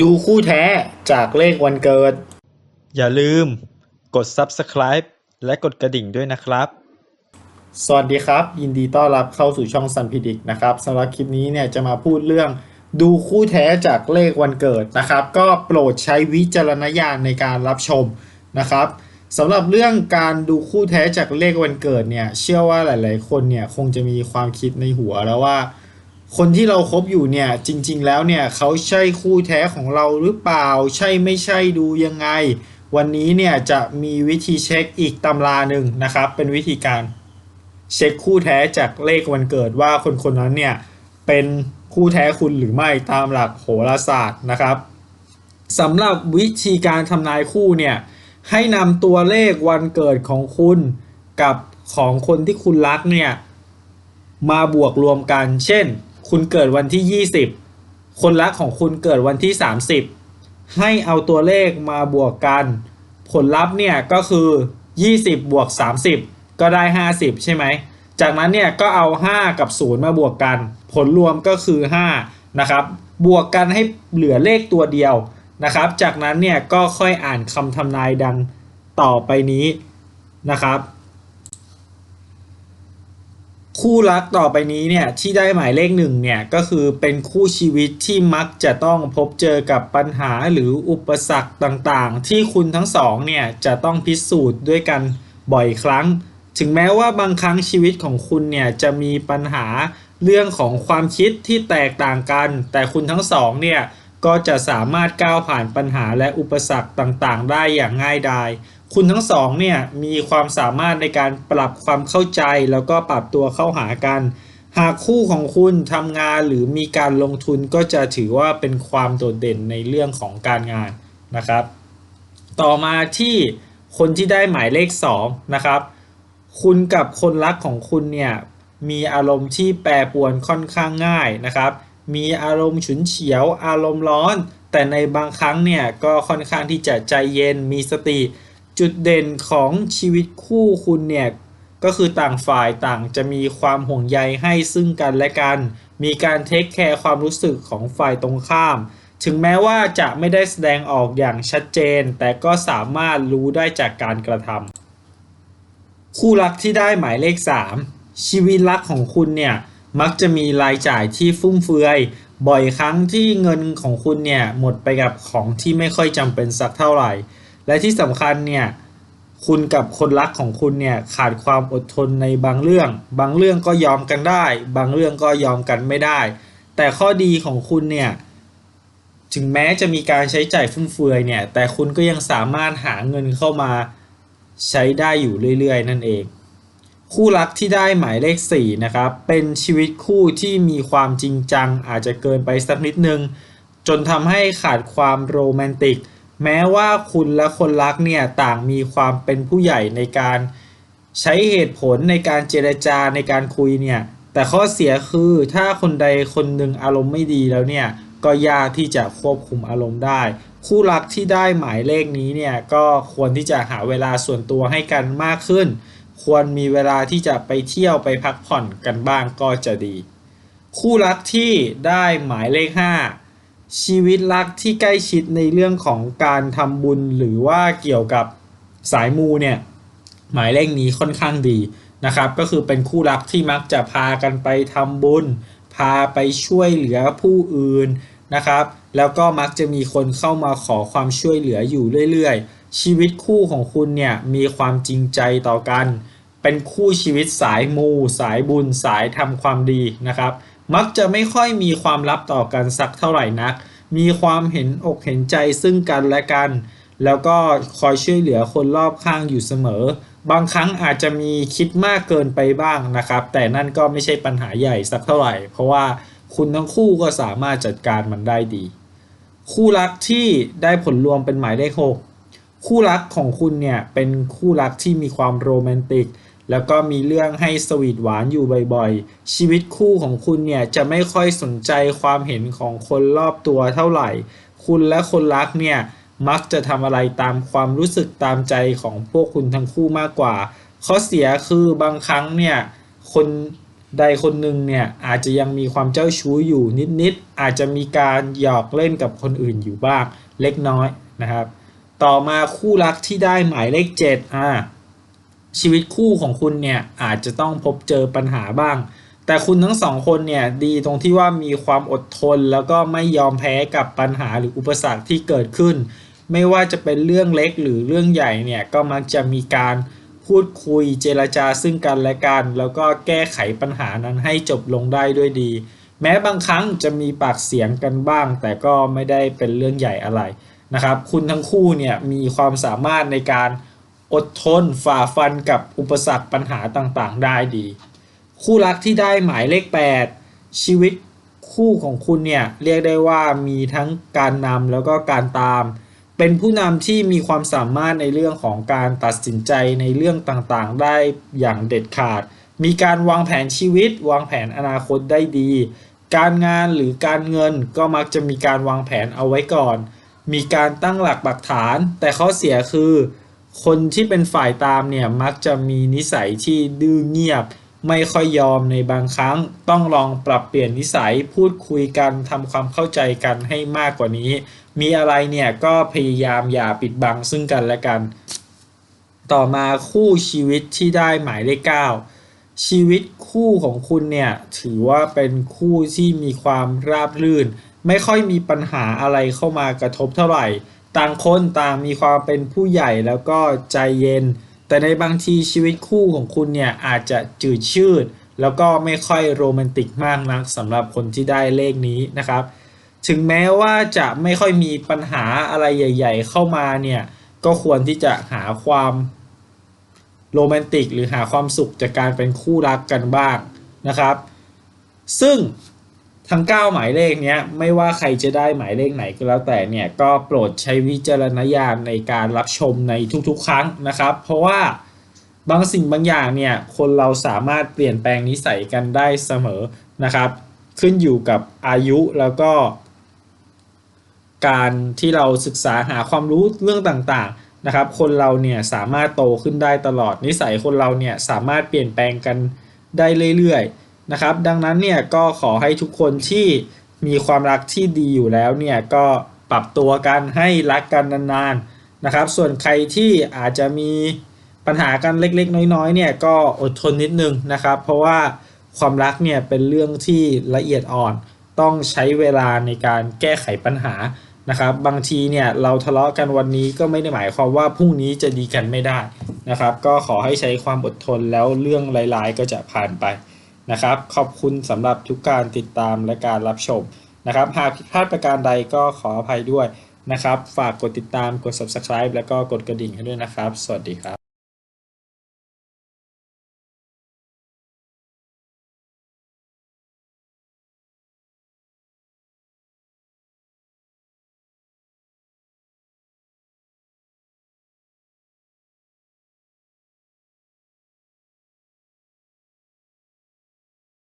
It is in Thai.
ดูคู่แท้จากเลขวันเกิด อย่าลืม กด Subscribe และกดกระดิ่งด้วยนะครับ สวัสดีครับ ยินดีต้อนรับเข้าสู่ช่องซันพิดิกนะครับสำหรับคลิปนี้เนี่ยจะมาพูดเรื่อง ดูคู่แท้จากเลขวันเกิดนะครับ ก็โปรดใช้วิจารณญาณในการรับชมนะครับสำหรับเรื่องการดูคู่แท้จากเลขวันเกิดเนี่ย เชื่อว่าหลาย ๆ คนเนี่ยคงจะมีความคิดในหัวแล้วว่า คนที่เราคบอยู่เนี่ยจริง ๆ แล้วเนี่ยเขาใช่คู่แท้ของเราหรือเปล่า ใช่ไม่ใช่ดูยังไง วันนี้เนี่ยจะมีวิธีเช็คอีกตำราหนึ่งนะครับ เป็นวิธีการเช็คคู่แท้จากเลขวันเกิดว่าคนคนนั้นเนี่ยเป็นคู่แท้คุณหรือไม่ตามหลักโหราศาสตร์นะครับสำหรับวิธีการทำนายคู่เนี่ยให้นำตัวเลขวันเกิดของคุณกับของคนที่คุณรักเนี่ยมาบวกรวมกัน เช่น คุณเกิดวันที่ 20 คนรักของคุณเกิดวันที่ 30 ให้เอาตัวเลขมาบวกกัน ผลลัพธ์เนี่ยก็คือ 20 บวก 30 ก็ได้ 50 ใช่ไหม จากนั้นเนี่ยก็เอา 5 กับ 0 มาบวกกัน ผลรวมก็คือ 5 นะครับ บวกกันให้เหลือเลขตัวเดียวนะครับ จากนั้นเนี่ยก็ค่อยอ่านคำทำนายดังต่อไปนี้นะครับ คู่รักต่อไปนี้เนี่ยที่ได้หมายเลขหนึ่งเนี่ยก็คือเป็นคู่ชีวิตที่มักจะต้องพบเจอกับปัญหาหรืออุปสรรคต่างๆ ที่คุณทั้งสองเนี่ยจะต้องพิสูจน์ด้วยกันบ่อยครั้ง ถึงแม้ว่าบางครั้งชีวิตของคุณเนี่ยจะมีปัญหาเรื่องของความคิดที่แตกต่างกัน แต่คุณทั้งสองเนี่ยก็จะสามารถก้าวผ่านปัญหาและอุปสรรคต่างๆ ได้อย่างง่ายดาย คุณทั้งสองเนี่ยมีความสามารถในการปรับความเข้าใจแล้วก็ปรับตัวเข้าหากัน หากคู่ของคุณทำงานหรือมีการลงทุนก็จะถือว่าเป็นความโดดเด่นในเรื่องของการงานนะครับ ต่อมาที่คนที่ได้หมายเลข2นะครับคุณกับคนรักของคุณเนี่ยมีอารมณ์ที่แปรปรวนค่อนข้างง่ายนะครับ มีอารมณ์ฉุนเฉียว อารมณ์ร้อน แต่ในบางครั้งเนี่ยก็ค่อนข้างที่จะใจเย็นมีสติ จุดเด่นของชีวิตคู่คุณเนี่ยก็คือต่างฝ่ายต่างจะมีความห่วงใยให้ซึ่งกันและกัน มีการเทคแคร์ความรู้สึกของฝ่ายตรงข้าม ถึงแม้ว่าจะไม่ได้แสดงออกอย่างชัดเจน แต่ก็สามารถรู้ได้จากการกระทำคู่รักที่ได้หมายเลข 3 ชีวิตรักของคุณเนี่ยมักจะมีรายจ่ายที่ฟุ่มเฟือย บ่อยครั้งที่เงินของคุณเนี่ยหมดไปกับของที่ไม่ค่อยจำเป็นสักเท่าไหร่ และที่สำคัญเนี่ยคุณกับคนรักของคุณเนี่ยขาดความอดทนในบางเรื่อง บางเรื่องก็ยอมกันได้ บางเรื่องก็ยอมกันไม่ได้ แต่ข้อดีของคุณเนี่ยถึงแม้จะมีการใช้จ่ายฟุ่มเฟือยเนี่ย แต่คุณก็ยังสามารถหาเงินเข้ามาใช้ได้อยู่เรื่อยๆ นั่นเอง คู่รักที่ได้หมายเลข 4 นะครับ เป็นชีวิตคู่ที่มีความจริงจังอาจจะเกินไปสักนิดนึง จนทำให้ขาดความโรแมนติก แม้ว่าคุณและคนรักเนี่ยต่างมีความเป็นผู้ใหญ่ในการใช้เหตุผลในการเจรจาในการคุยเนี่ย แต่ข้อเสียคือถ้าคนใดคนหนึ่งอารมณ์ไม่ดีแล้วเนี่ย ก็ยากที่จะควบคุมอารมณ์ได้ คู่รักที่ได้หมายเลขนี้เนี่ยก็ควรที่จะหาเวลาส่วนตัวให้กันมากขึ้น ควรมีเวลาที่จะไปเที่ยวไปพักผ่อนกันบ้างก็จะดี คู่รักที่ได้หมายเลข 5 ชีวิตรักที่ใกล้ชิดในเรื่องของการทำบุญหรือว่าเกี่ยวกับสายมูเนี่ย หมายเลขนี้ค่อนข้างดีนะครับ ก็คือเป็นคู่รักที่มักจะพากันไปทำบุญ พาไปช่วยเหลือผู้อื่นนะครับ แล้วก็มักจะมีคนเข้ามาขอความช่วยเหลืออยู่เรื่อยๆ ชีวิตคู่ของคุณเนี่ยมีความจริงใจต่อกัน เป็นคู่ชีวิตสายมู สายบุญสายทำความดีนะครับ มักจะไม่ค่อยมีความลับต่อกันสักเท่าไหร่นัก มีความเห็นอกเห็นใจซึ่งกันและกัน แล้วก็คอยช่วยเหลือคนรอบข้างอยู่เสมอ บางครั้งอาจจะมีคิดมากเกินไปบ้างนะครับ แต่นั่นก็ไม่ใช่ปัญหาใหญ่สักเท่าไหร่ เพราะว่าคุณทั้งคู่ก็สามารถจัดการมันได้ดี คู่รักที่ได้ผลรวมเป็นหมายเลขหกคู่รักของคุณเนี่ยเป็นคู่รักที่มีความโรแมนติก แล้วก็มีเรื่องให้สวีทหวานอยู่บ่อยๆ ชีวิตคู่ของคุณเนี่ยจะไม่ค่อยสนใจความเห็นของคนรอบตัวเท่าไหร่ คุณและคนรักเนี่ยมักจะทำอะไรตามความรู้สึกตามใจของพวกคุณทั้งคู่มากกว่า ข้อเสียคือบางครั้งเนี่ยคนใดคนหนึ่งเนี่ยอาจจะยังมีความเจ้าชู้อยู่นิดๆ อาจจะมีการหยอกเล่นกับคนอื่นอยู่บ้างเล็กน้อยนะครับ ต่อมาคู่รักที่ได้หมายเลขเจ็ดอ่า ชีวิตคู่ของคุณเนี่ยอาจจะต้องพบเจอปัญหาบ้าง แต่คุณทั้งสองคนเนี่ยดีตรงที่ว่ามีความอดทน แล้วก็ไม่ยอมแพ้กับปัญหาหรืออุปสรรคที่เกิดขึ้น ไม่ว่าจะเป็นเรื่องเล็กหรือเรื่องใหญ่เนี่ยก็มักจะมีการพูดคุยเจรจาซึ่งกันและกัน แล้วก็แก้ไขปัญหานั้นให้จบลงได้ด้วยดี แม้บางครั้งจะมีปากเสียงกันบ้าง แต่ก็ไม่ได้เป็นเรื่องใหญ่อะไรนะครับ คุณทั้งคู่เนี่ยมีความสามารถในการ อดทนฝ่าฟันกับอุปสรรคปัญหาต่างๆ ได้ดี คู่รักที่ได้หมายเลข 8 ชีวิตคู่ของคุณเนี่ยเรียกได้ว่ามีทั้งการนำแล้วก็การตาม เป็นผู้นำที่มีความสามารถในเรื่องของการตัดสินใจในเรื่องต่างๆ ได้อย่างเด็ดขาด มีการวางแผนชีวิต วางแผนอนาคตได้ดี การงานหรือการเงินก็มักจะมีการวางแผนเอาไว้ก่อน มีการตั้งหลักปักฐาน แต่ข้อเสียคือ คนที่เป็นฝ่ายตามเนี่ยมักจะมีนิสัยที่ดื้อเงียบ ไม่ค่อยยอมในบางครั้ง ต้องลองปรับเปลี่ยนนิสัยพูดคุยกันทำความเข้าใจกันให้มากกว่านี้ มีอะไรเนี่ยก็พยายามอย่าปิดบังซึ่งกันและกัน ต่อมาคู่ชีวิตที่ได้หมายเลข9ชีวิตคู่ของคุณเนี่ยถือว่าเป็นคู่ที่มีความราบรื่น ไม่ค่อยมีปัญหาอะไรเข้ามากระทบเท่าไหร่ ต่างคนต่างมีความเป็นผู้ใหญ่แล้วก็ใจเย็น แต่ในบางทีชีวิตคู่ของคุณเนี่ยอาจจะจืดชืด แล้วก็ไม่ค่อยโรแมนติกมากนักสำหรับคนที่ได้เลขนี้นะครับ ถึงแม้ว่าจะไม่ค่อยมีปัญหาอะไรใหญ่ ๆ เข้ามาเนี่ยก็ควรที่จะหาความโรแมนติกหรือหาความสุขจากการเป็นคู่รักกันบ้างนะครับ ซึ่ง ทั้ง 9 หมายเลขเนี้ยไม่ว่าใครจะได้หมายเลขไหนก็แล้วแต่เนี่ยก็โปรดใช้วิจารณญาณในการรับชมในทุกๆ ครั้งนะครับ เพราะว่าบางสิ่งบางอย่างเนี่ยคนเราสามารถเปลี่ยนแปลงนิสัยกันได้เสมอนะครับ ขึ้นอยู่กับอายุแล้วก็ การที่เราศึกษาหาความรู้เรื่องต่างๆนะครับ คนเราเนี่ยสามารถโตขึ้นได้ตลอดนิสัยคนเราเนี่ยสามารถเปลี่ยนแปลงกันได้เรื่อยๆ นะครับ ดังนั้นเนี่ยก็ขอให้ทุกคนที่มีความรักที่ดีอยู่แล้วเนี่ยก็ปรับตัวกันให้รักกันนานๆนะครับ ส่วนใครที่อาจจะมีปัญหากันเล็กๆ น้อยๆเนี่ยก็อดทนนิดนึงนะครับ เพราะว่าความรักเนี่ยเป็นเรื่องที่ละเอียดอ่อน ต้องใช้เวลาในการแก้ไขปัญหานะครับ บางทีเนี่ยเราทะเลาะกันวันนี้ก็ไม่ได้หมายความว่าพรุ่งนี้จะดีกันไม่ได้นะครับ ก็ขอให้ใช้ความอดทนแล้วเรื่องร้ายๆก็จะผ่านไป นะครับ ขอบคุณสำหรับทุกการติดตามและการรับชมนะครับ หากผิดพลาดประการใดก็ขออภัยด้วยนะครับ ฝากกดติดตามกด subscribe แล้วก็กดกระดิ่งให้ด้วยนะครับ สวัสดีครับ